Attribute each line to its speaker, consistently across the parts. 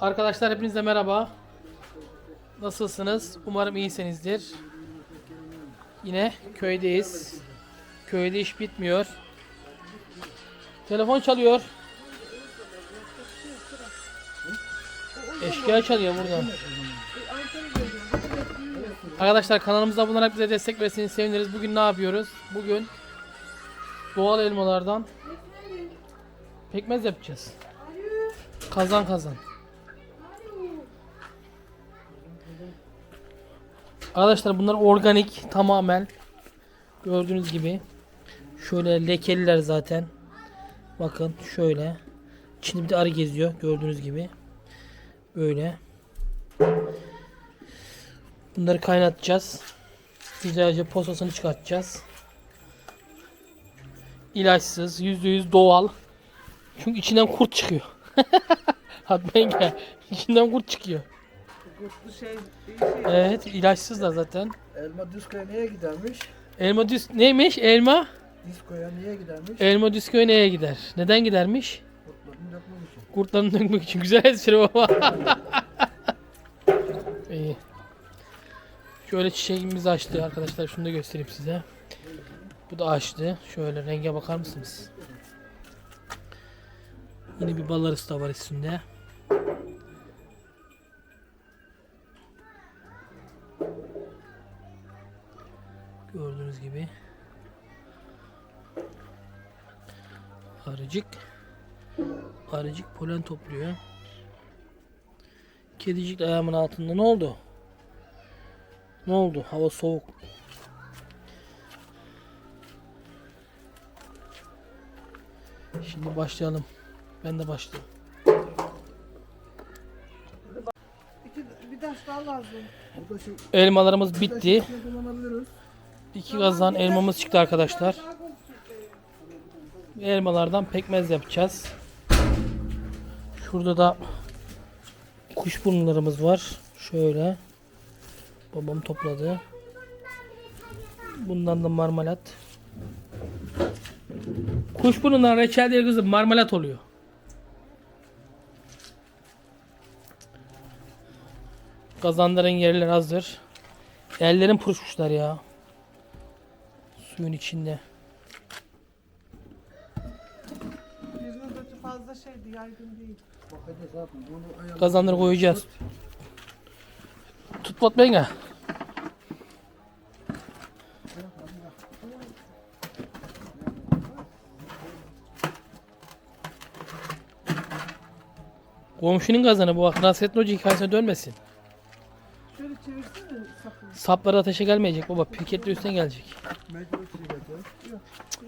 Speaker 1: Arkadaşlar hepinize merhaba. Nasılsınız? Umarım iyisinizdir. Yine köydeyiz. Köyde iş bitmiyor. Telefon çalıyor. Eşkıya çalıyor buradan. Arkadaşlar kanalımıza abone bize destek verirseniz seviniriz. Bugün ne yapıyoruz? Bugün doğal elmalardan pekmez yapacağız. Kazan kazan. Arkadaşlar bunlar organik tamamen. Gördüğünüz gibi. Şöyle lekeliler zaten. Bakın şöyle. İçinde bir de arı geziyor gördüğünüz gibi. Böyle. Bunları kaynatacağız. Güzelce posasını çıkartacağız. İlaçsız, %100 doğal. Çünkü içinden kurt çıkıyor. Hatma yenge. İçinden kurt çıkıyor.
Speaker 2: Kurtlu şey, şey.
Speaker 1: Evet, ilaçsız da zaten.
Speaker 3: Elma diskoya niye gidermiş?
Speaker 1: Elma düz neymiş? Elma
Speaker 3: Diskoya niye gidermiş?
Speaker 1: elma diskoya neye gider? Neden gidermiş?
Speaker 3: Kurtların yapmak için.
Speaker 1: Kurtlarını dökmek için. Güzel espri baba. İyi. Şöyle çiçeğimizi açtı arkadaşlar. Şunu da göstereyim size. Bu da açtı. Şöyle renge bakar mısınız? Yine bir balarısı da var üstünde. Arıcık. Arıcık polen topluyor. Kedicik de ayağımın altında. Ne oldu? Ne oldu? Hava soğuk. Şimdi başlayalım. Ben de başlayayım.
Speaker 2: Bir taş daha lazım.
Speaker 1: Elmalarımız bitti. İki kazan elmamız çıktı arkadaşlar. Elmalardan pekmez yapacağız. Şurada da kuşburnularımız var. Şöyle. Babam topladı. Bundan da marmelat. Kuşburnundan reçel değil kızım marmelat oluyor. Kazanların yerleri hazır. Ellerim puruşmuşlar ya. Suyun içinde.
Speaker 2: Şeydi, yaygın değil.
Speaker 3: Bakacağız abi. Bunu ayarlayalım.
Speaker 1: Kazanları koyacağız. Tut Fatma yenge. Komşunun kazanı bu bak Nasrettin Hoca hikayesine dönmesin.
Speaker 2: Şöyle çevirsene sapını.
Speaker 1: Sapları ateşe gelmeyecek baba. Pirketli üstüne gelecek.
Speaker 3: Mecbur çiğneyeceğiz.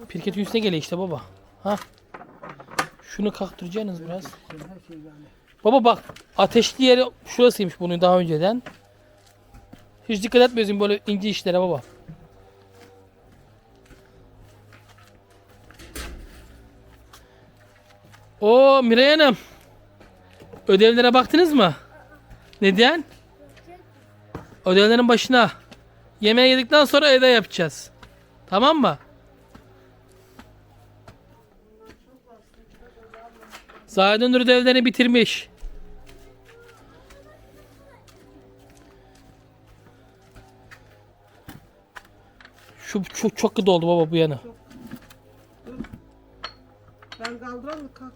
Speaker 1: Pirketin üstüne geliyor işte baba. Ha. Şunu kaktıracaksınız biraz. Baba bak ateşli yeri şurasıymış bunun daha önceden. Hiç dikkat etmiyorsun böyle ince işlere baba. O Miray Hanım. Ödevlere baktınız mı? Neden? Ödevlerin başına. Yemeği yedikten sonra evde yapacağız. Tamam mı? Zahidin Nur ödevlerini bitirmiş. Şu çok çok gıda oldu baba bu yana.
Speaker 2: Ben kaldıram mı? Kalk.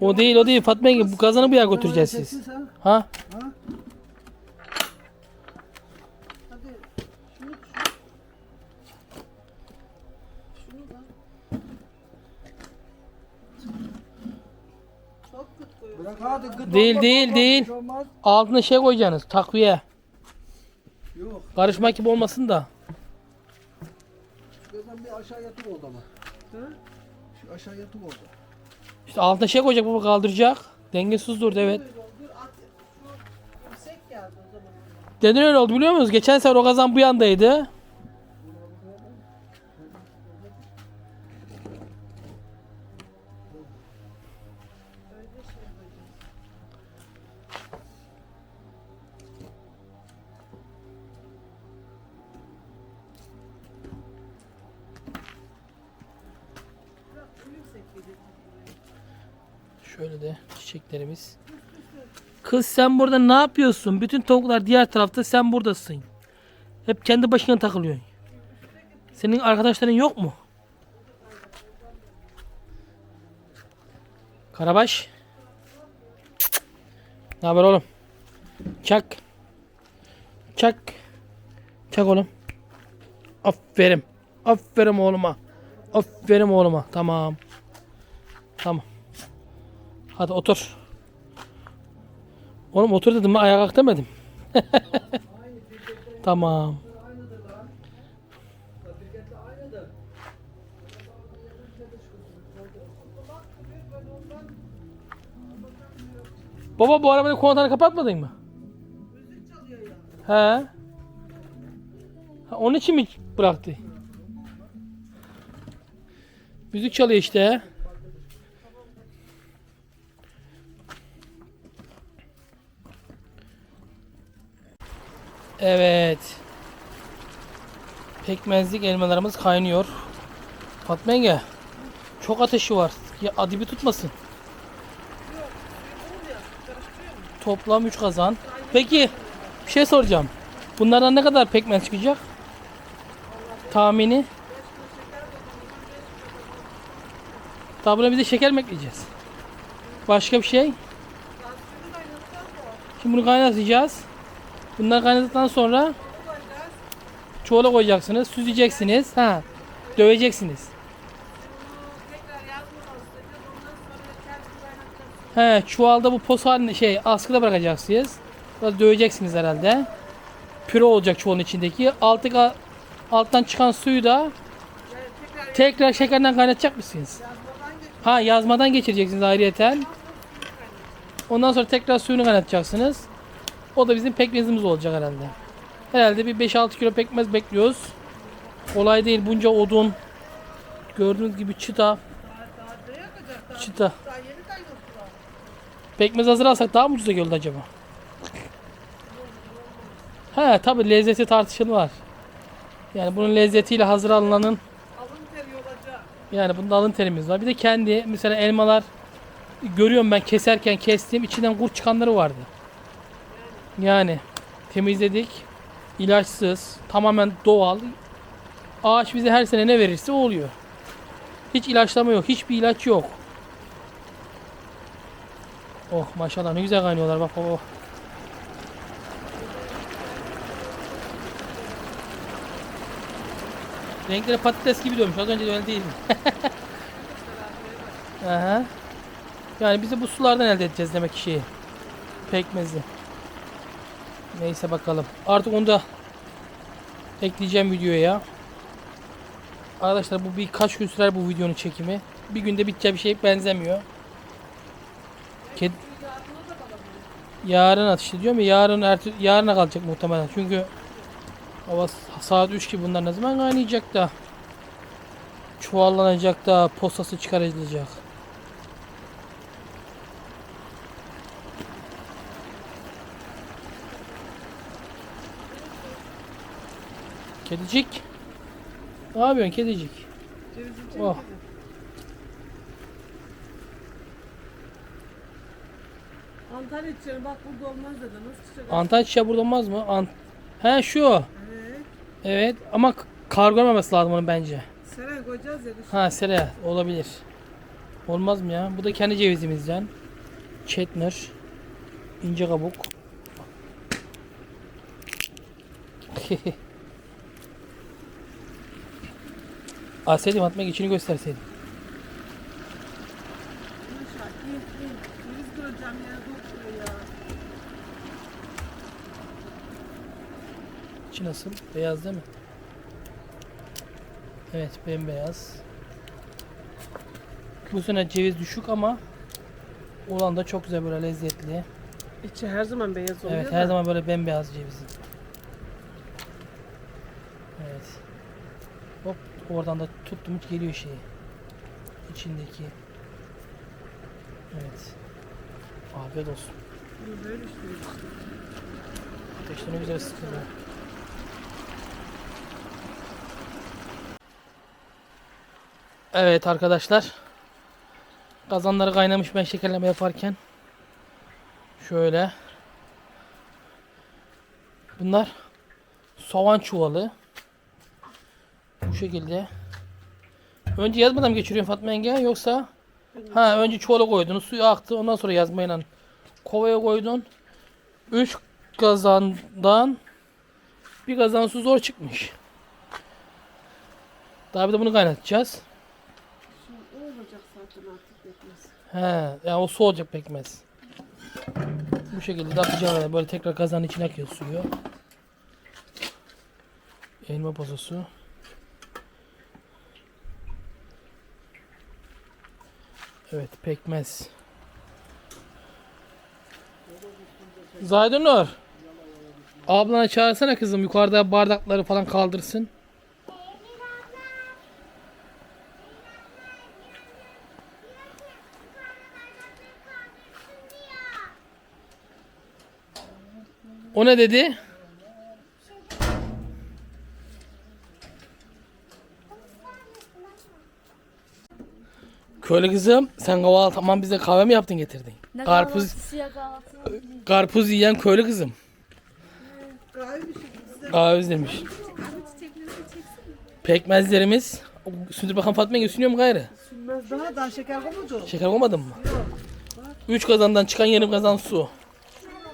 Speaker 1: O değil o değil Fatma yenge bu kazanı bu yana götüreceğiz siz. Ha?
Speaker 3: Ha? Bırak hadi gıt
Speaker 1: Değil,
Speaker 3: olmaz,
Speaker 1: değil, değil.
Speaker 3: Olmaz.
Speaker 1: Altına şey koyacaksınız takviye.
Speaker 3: Yok.
Speaker 1: Karışma gibi olmasın da.
Speaker 3: Şu gözden bir aşağı yatık oldu ama.
Speaker 2: Hı?
Speaker 3: Şu aşağı yatık oldu.
Speaker 1: İşte altına şey koyacak baba kaldıracak. Dengesiz durdu evet.
Speaker 2: Dur, at. Şu yüksek geldi o zaman.
Speaker 1: Neden öyle oldu biliyor musunuz? Geçen sefer o kazan bu yandaydı. Şöyle de çiçeklerimiz. Kız sen burada ne yapıyorsun? Bütün tavuklar diğer tarafta sen buradasın. Hep kendi başına takılıyorsun. Senin arkadaşların yok mu? Karabaş. Ne haber oğlum? Çak. Çak. Çak oğlum. Aferin. Aferin oğluma. Aferin oğluma. Tamam. Tamam. Hadi otur. Oğlum otur dedim ben ayağa kalk demedim. tamam. Baba bu arabayı kontanı kapatmadın mı? He. Ha, onun için mi bıraktı? Müzik çalıyor işte. Evet. Pekmezlik elmalarımız kaynıyor. Fatma yenge. Çok ateşi var. Ya adibi tutmasın. Toplam 3 kazan. Peki bir şey soracağım. Bunlardan ne kadar pekmez çıkacak? Tahmini. Daha buna bir de şeker mi ekleyeceğiz? Başka bir şey? Şimdi bunu kaynatacağız. Bunları kaynadıktan sonra çuvala koyacaksınız, süzeceksiniz. Ha. Döveceksiniz. He, çuvalda bu pos halinde şey askıda bırakacaksınız. Biraz döveceksiniz herhalde. Püre olacak çuvalın içindeki. Altı alttan çıkan suyu da
Speaker 2: tekrar
Speaker 1: şekerden kaynatacak mısınız? Ha yazmadan geçireceksiniz ayrıyeten. Ondan sonra tekrar suyunu kaynatacaksınız. O da bizim pekmezimiz olacak herhalde. Herhalde bir 5-6 kilo pekmez bekliyoruz. Kolay değil bunca odun. Gördüğünüz gibi çıta. Çıta. Pekmez hazır alsak daha mı ucuza geldi acaba? He tabi lezzeti tartışılır. Yani bunun lezzetiyle hazır alınanın yani bunda alın terimiz var. Bir de kendi mesela elmalar görüyorum ben keserken kestiğim içinden kurt çıkanları vardı. Yani temizledik. ilaçsız, tamamen doğal. Ağaç bize her sene ne verirse o oluyor. Hiç ilaçlama yok, hiçbir ilaç yok. Oh maşallah ne güzel kaynıyorlar bak baba. Renkleri patates gibi dönmüş. Az önce de öyle değildi. Aha. Yani bizi bu sulardan elde edeceğiz demek ki şeyi. Pekmezi. Neyse bakalım. Artık onu da ekleyeceğim videoya. Arkadaşlar bu birkaç gün sürer bu videonun çekimi. Bir günde biteceği bir şey benzemiyor. Ked yarın atıştı diyor mu? Yarın ertesi yarına kalacak muhtemelen. Çünkü hava saat 3 gibi bunlar ne zaman kaynayacak da çuvallanacak da postası çıkarılacak. Kedicik. Ne yapıyorsun kedicik?
Speaker 2: Cevizin
Speaker 1: Oh.
Speaker 2: Antalya içeri bak burada olmaz dedi. Nasıl çıkacak?
Speaker 1: Antalya çiçeği burada olmaz mı? Ant He şu.
Speaker 2: Evet.
Speaker 1: Evet ama k- kargo vermemesi lazım onun bence.
Speaker 2: Seren koyacağız ya dışarı.
Speaker 1: Ha sere olabilir. Olmaz mı ya? Bu da kendi cevizimizden. Chetner. ince kabuk. Alsaydım atmak içini gösterseydim. İçi nasıl? Beyaz değil mi? Evet bembeyaz. Bu sene ceviz düşük ama olan da çok güzel böyle lezzetli.
Speaker 2: İçi her zaman beyaz oluyor
Speaker 1: Evet
Speaker 2: da.
Speaker 1: her zaman böyle bembeyaz cevizi. Evet. Hop oradan da tuttum geliyor şeyi. İçindeki. Evet. Afiyet olsun.
Speaker 2: Böyle işte.
Speaker 1: Ateşlerini güzel sıkılıyor. Evet arkadaşlar. Kazanları kaynamış ben şekerleme yaparken. Şöyle. Bunlar soğan çuvalı. Bu şekilde. Önce yazmadan mı geçiriyorsun Fatma yenge yoksa ha önce çuvala koydun suyu aktı ondan sonra yazmayla kovaya koydun. 3 kazandan bir kazan su zor çıkmış. Daha bir de bunu kaynatacağız.
Speaker 2: O olacak zaten artık bekmez.
Speaker 1: He, yani o su olacak pekmez. Bu şekilde de akacağım böyle tekrar kazanın içine akıyor suyu. Elma pozosu. Evet pekmez. Zaydunur. Ablana çağırsana kızım yukarıda bardakları falan kaldırsın. O ne dedi? Köylü kızım sen kahvaltı tamam bize kahve mi yaptın getirdin?
Speaker 4: Ne
Speaker 1: Karpuz
Speaker 4: ya kahvaltı.
Speaker 1: karpuz yiyen köylü kızım. Kahve demiş. Pekmezlerimiz. Sündür bakalım Fatma yenge sünüyor mu gayrı?
Speaker 2: sünmez daha daha şeker koymayacağım.
Speaker 1: Şeker olmadın mı? 3 kazandan çıkan yarım kazan su.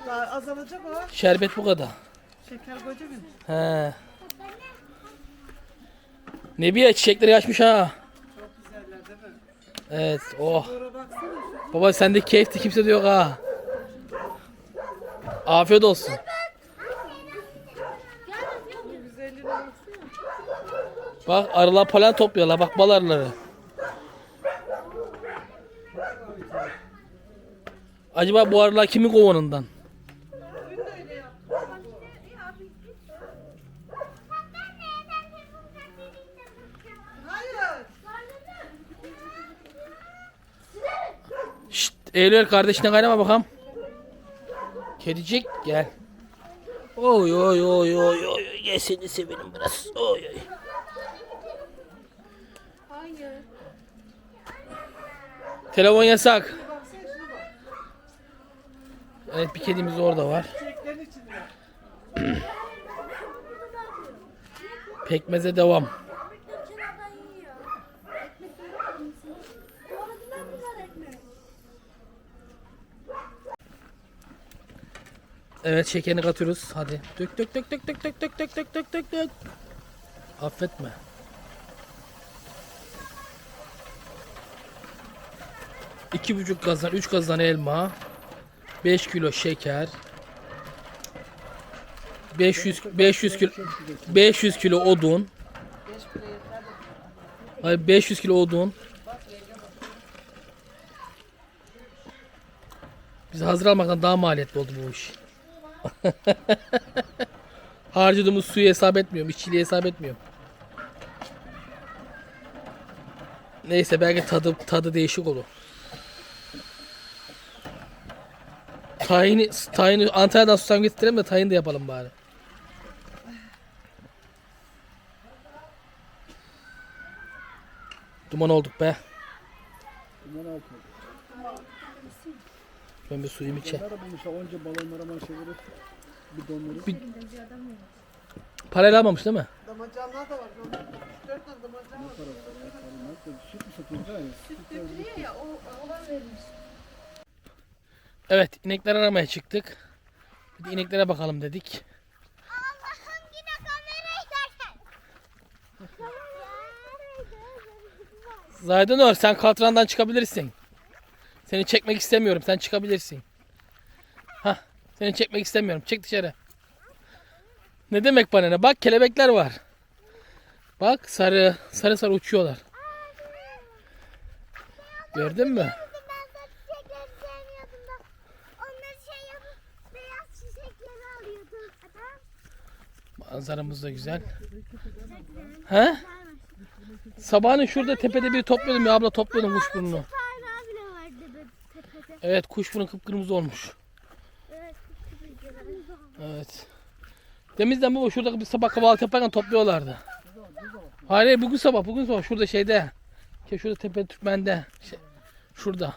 Speaker 2: Daha azalacak o.
Speaker 1: Şerbet bu kadar.
Speaker 2: Şeker koyacağım.
Speaker 1: He. Nebiye çiçekleri açmış ha. Evet. Oh. Baba sende keyifti kimse de yok ha. Afiyet olsun. Bak arılar polen topluyorlar. Bak bal arıları. Acaba bu arılar kimin kovanından? Eylül kardeşine kaynama bakalım. Kedicik gel. Oy oy oy oy oy. Gel seni severim biraz. Oy oy.
Speaker 4: Hayır.
Speaker 1: Telefon yasak. Evet bir kedimiz orada var. Pekmeze devam. Evet şekerini katıyoruz. Hadi. Dök dök dök dök dök dök dök dök dök dök dök dök. Affetme. İki buçuk kazan, üç kazan elma, 5 kilo şeker, 500 500 kilo 500 kilo odun,
Speaker 2: Beş
Speaker 1: hayır 500 kilo odun. Biz hazır almaktan daha maliyetli oldu bu iş. Harcadığımız suyu hesap etmiyorum. işçiliği hesap etmiyorum. Neyse belki tadı tadı değişik olur. Tayini, tayini Antalya'dan susam getirelim de tayin de yapalım bari. Duman olduk be.
Speaker 3: Bunlar altı.
Speaker 1: Ben bir suyumu içeyim.
Speaker 3: Onca balonlara çevirip bidonları.
Speaker 1: Bir- Parayla almamış değil mi?
Speaker 2: Damacanlar da var. Üç Dört tane damacan var.
Speaker 3: Süt mü ha?
Speaker 4: Dökülüyor ya o ona vermiş.
Speaker 1: Evet inekler aramaya çıktık. Bir de ineklere bakalım dedik.
Speaker 4: Allah'ım yine kamerayı
Speaker 1: sen katrandan çıkabilirsin. Seni çekmek istemiyorum. Sen çıkabilirsin. Hah, seni çekmek istemiyorum. Çık dışarı. Ne demek bana ne? Bak kelebekler var. Bak sarı sarı sarı uçuyorlar. Gördün mü? Manzaramız da güzel. He? Sabahın şurada tepede bir topluyordum ya abla topluyordum kuşburnunu. Evet kuş bunu kıpkırmızı olmuş.
Speaker 4: Evet.
Speaker 1: Temizden baba şurada bir sabah kahvaltı yaparken topluyorlardı. Hayır bugün sabah bugün sabah şurada şeyde. Şurada tepe Türkmen'de. Şey, şurada.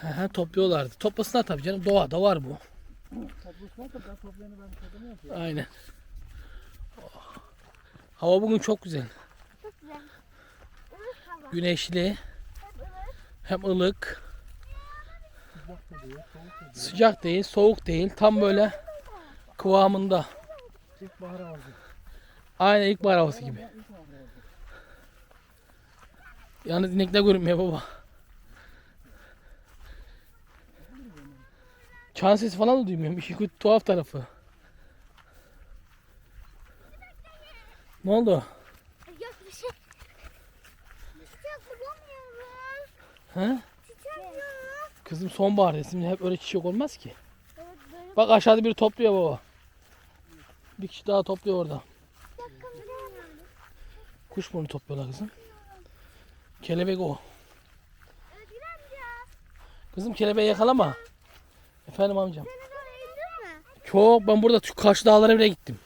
Speaker 1: He he topluyorlardı. Toplasınlar tabii canım.
Speaker 3: Doğa da var bu.
Speaker 1: Aynen. Hava bugün çok güzel. Güneşli. Hem ılık.
Speaker 3: Sıcak değil, soğuk değil.
Speaker 1: Tam böyle kıvamında.
Speaker 3: İlk bahar havası.
Speaker 1: Aynen ilkbahar havası gibi. Yalnız inekler görünmüyor baba. Çan sesi falan da duymuyorum. İşin tuhaf tarafı. Ne oldu?
Speaker 4: Yok bir şey. Çiçek bulamıyorum.
Speaker 1: He? Kızım sonbahar resim hep öyle çiçek olmaz ki. Bak aşağıda biri topluyor baba. Bir kişi daha topluyor orada. Kuş burnu topluyorlar kızım. Kelebek o. Kızım kelebeği yakalama. Efendim amcam. Çok ben burada karşı dağlara bile gittim.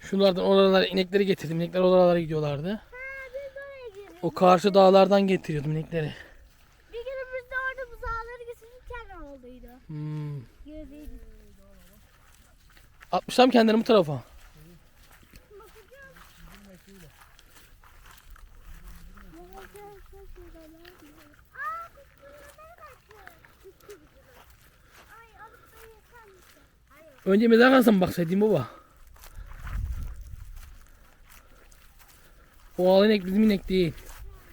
Speaker 1: Şunlardan oralara inekleri getirdim. İnekler oralara gidiyorlardı. O karşı dağlardan getiriyordum inekleri.
Speaker 4: Bir gün biz de orada buzağları getirirken olduydu.
Speaker 1: Hmm.
Speaker 4: Gördüydük.
Speaker 1: Atmışlar kendilerini bu tarafa.
Speaker 4: Aa, kuş burunlara bakın. Alıp da yesem misin? Hayır.
Speaker 1: Önce mezar kalsın mı baksaydın baba. O ağlı inek bizim inek değil.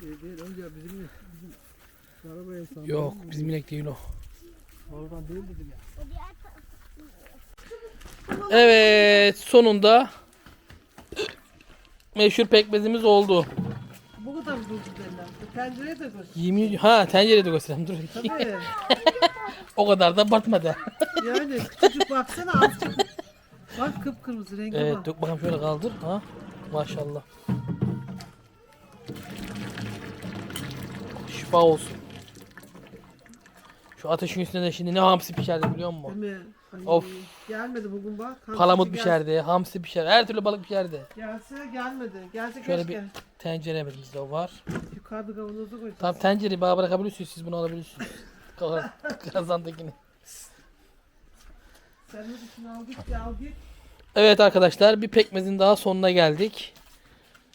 Speaker 3: Değil, değil. Önce bizim bizim arabaya sandım.
Speaker 1: Yok bizim inek değil o.
Speaker 3: Oradan değil dedim ya.
Speaker 1: Evet sonunda meşhur pekmezimiz oldu.
Speaker 2: Bu kadar mı derler? Tencereye de koy.
Speaker 1: Yemin ha tencerede göstereyim dur.
Speaker 2: Tabii.
Speaker 1: o kadar da abartma da.
Speaker 2: yani küçücük baksana azıcık. Bak kıpkırmızı rengi
Speaker 1: Evet
Speaker 2: bak.
Speaker 1: dök bakalım şöyle kaldır. Ha maşallah. Şifa olsun. Şu ateşin üstünde de şimdi ne hamsi pişerdi biliyor musun?
Speaker 2: Değil mi? Ay,
Speaker 1: Of.
Speaker 2: Gelmedi bugün bak. Hamsi
Speaker 1: Palamut
Speaker 2: gel-
Speaker 1: pişerdi, hamsi pişer, her türlü balık pişerdi.
Speaker 2: Gelse gelmedi. Gelse
Speaker 1: Şöyle
Speaker 2: keşke.
Speaker 1: Tenceremiz de var.
Speaker 2: Yukarıda kavanozu koyacağız.
Speaker 1: Tam tencereyi bana bırakabilirsiniz, siz bunu alabilirsiniz. Ka- Kazandakini.
Speaker 2: Sen hadi şunu al git gel al git.
Speaker 1: Evet arkadaşlar bir pekmezin daha sonuna geldik.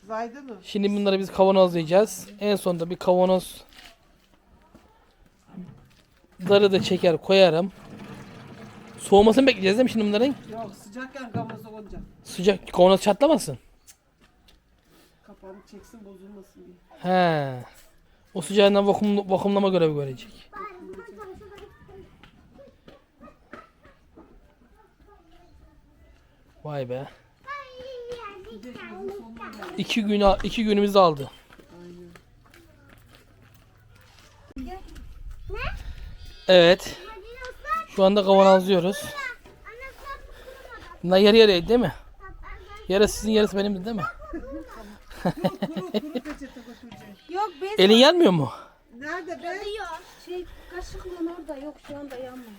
Speaker 2: Zaydı mı?
Speaker 1: Şimdi bunları biz kavanozlayacağız. En sonunda bir kavanoz zarı da çeker koyarım. Soğumasını bekleyeceğiz değil mi şimdi bunların?
Speaker 2: Yok sıcakken kavanoza koyacağım.
Speaker 1: Sıcak kavanoz çatlamasın.
Speaker 2: Kapağını çeksin bozulmasın diye.
Speaker 1: He. O sıcağından vakum, vakumlama görevi görecek. Vay be. İki gün iki günümüz aldı. Evet. Şu anda kavanozluyoruz. Bunlar yarı yarıya değil mi? Yarısı sizin yarısı benim değil mi?
Speaker 5: Yok bez
Speaker 1: Elin yanmıyor mu?
Speaker 2: Nerede be?
Speaker 5: şey kaşıkla orada yok şu anda yanmıyor.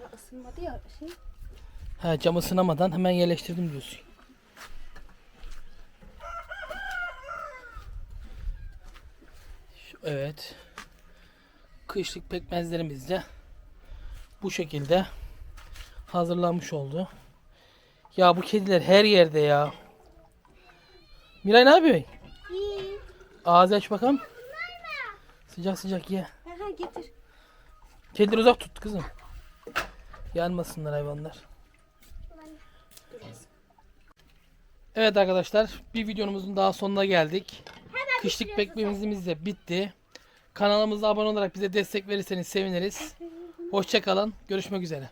Speaker 5: Ya ısınmadı ya şey.
Speaker 1: Ha cam ısınamadan hemen yerleştirdim diyorsun. Şu- Evet. Kışlık pekmezlerimiz de bu şekilde hazırlanmış oldu. Ya bu kediler her yerde ya. Miray ne yapıyor?
Speaker 4: İyi.
Speaker 1: Ağzı aç bakalım. Sıcak sıcak ye.
Speaker 5: Aha getir.
Speaker 1: Kedileri uzak tut kızım. Yanmasınlar hayvanlar. Evet arkadaşlar bir videomuzun daha sonuna geldik. Kışlık pekmezimiz de bitti. Kanalımıza abone olarak bize destek verirseniz seviniriz. Hoşçakalın. Görüşmek üzere.